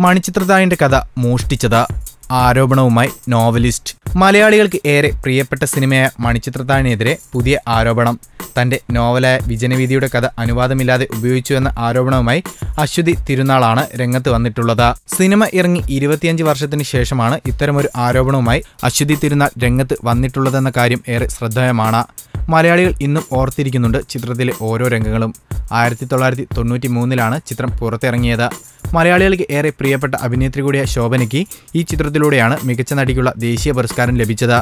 മണിച്ചിത്രതാഴിന്റെ കഥ മോഷ്ടിച്ചത് ആരോപണവുമായി നോവലിസ്റ്റ്. മലയാളികൾക്ക് ഏറെ പ്രിയപ്പെട്ട സിനിമയായ മണിച്ചിത്രത്താഴിനെതിരെ പുതിയ ആരോപണം. തന്റെ നോവലായ വിജനവീതിയുടെ കഥ അനുവാദമില്ലാതെ ഉപയോഗിച്ചു എന്ന ആരോപണവുമായി അശ്വതി തിരുനാളാണ് രംഗത്ത് വന്നിട്ടുള്ളത്. സിനിമ ഇറങ്ങി ഇരുപത്തിയഞ്ച് വർഷത്തിന് ശേഷമാണ് ഇത്തരമൊരു ആരോപണവുമായി അശ്വതി തിരുനാൾ രംഗത്ത് വന്നിട്ടുള്ളതെന്ന കാര്യം ഏറെ ശ്രദ്ധേയമാണ്. മലയാളികൾ ഇന്നും ഓർത്തിരിക്കുന്നുണ്ട് ചിത്രത്തിലെ ഓരോ രംഗങ്ങളും. ആയിരത്തി തൊള്ളായിരത്തി തൊണ്ണൂറ്റി മൂന്നിലാണ് ചിത്രം പുറത്തിറങ്ങിയത്. മലയാളികൾക്ക് ഏറെ പ്രിയപ്പെട്ട അഭിനേത്രി കൂടിയ ശോഭനയ്ക്ക് ഈ ചിത്രത്തിലൂടെയാണ് മികച്ച നടിക്കുള്ള ദേശീയ പുരസ്കാരം ലഭിച്ചത്.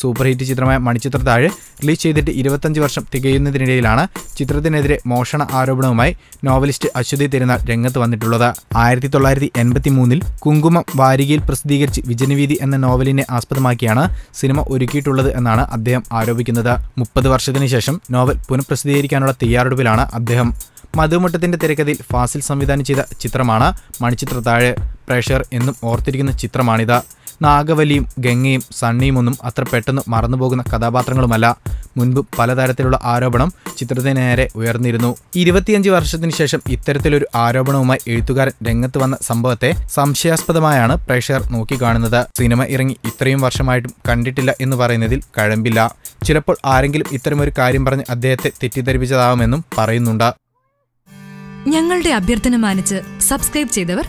സൂപ്പർ ഹിറ്റ് ചിത്രമായ മണിച്ചിത്ര താഴെ റിലീസ് ചെയ്തിട്ട് ഇരുപത്തഞ്ച് വർഷം തികയുന്നതിനിടയിലാണ് ചിത്രത്തിനെതിരെ മോഷണ ആരോപണവുമായി നോവലിസ്റ്റ് അശ്വതി തിരുനാൾ രംഗത്ത് വന്നിട്ടുള്ളത്. ആയിരത്തി തൊള്ളായിരത്തി എൺപത്തി മൂന്നിൽ കുങ്കുമം വാരികയിൽ പ്രസിദ്ധീകരിച്ച് വിജനവീതി എന്ന നോവലിനെ ആസ്പദമാക്കിയാണ് സിനിമ ഒരുക്കിയിട്ടുള്ളത് എന്നാണ് അദ്ദേഹം ആരോപിക്കുന്നത്. മുപ്പത് വർഷത്തിന് ശേഷം നോവൽ പുനഃപ്രസിദ്ധീകരിക്കാനുള്ള തയ്യാറെടുപ്പിലാണ് അദ്ദേഹം. മധുമുട്ടത്തിന്റെ തിരക്കഥയിൽ ഫാസിൽ സംവിധാനം ചെയ്ത ചിത്രമാണ് മണിച്ചിത്രത്താഴ്. പ്രേക്ഷകർ എന്നും ഓർത്തിരിക്കുന്ന ചിത്രമാണിത്. നാഗവലിയും ഗംഗയും സണ്ണിയും ഒന്നും അത്ര പെട്ടെന്ന് മറന്നുപോകുന്ന കഥാപാത്രങ്ങളുമല്ല. മുൻപ് പലതരത്തിലുള്ള ആരോപണം ചിത്രത്തിന് നേരെ ഉയർന്നിരുന്നു. ഇരുപത്തിയഞ്ച് വർഷത്തിന് ശേഷം ഇത്തരത്തിലൊരു ആരോപണവുമായി എഴുത്തുകാരൻ രംഗത്ത് വന്ന സംഭവത്തെ സംശയാസ്പദമായാണ് പ്രേക്ഷകർ നോക്കിക്കാണുന്നത്. സിനിമ ഇറങ്ങി ഇത്രയും വർഷമായിട്ടും കണ്ടിട്ടില്ല എന്ന് പറയുന്നതിൽ കഴമ്പില്ല. ചിലപ്പോൾ ആരെങ്കിലും ഇത്തരമൊരു കാര്യം പറഞ്ഞ് അദ്ദേഹത്തെ തെറ്റിദ്ധരിപ്പിച്ചതാവുമെന്നും പറയുന്നുണ്ട്. ഞങ്ങളുടെ അഭ്യർത്ഥന മാനിച്ച് സബ്സ്ക്രൈബ് ചെയ്തവർ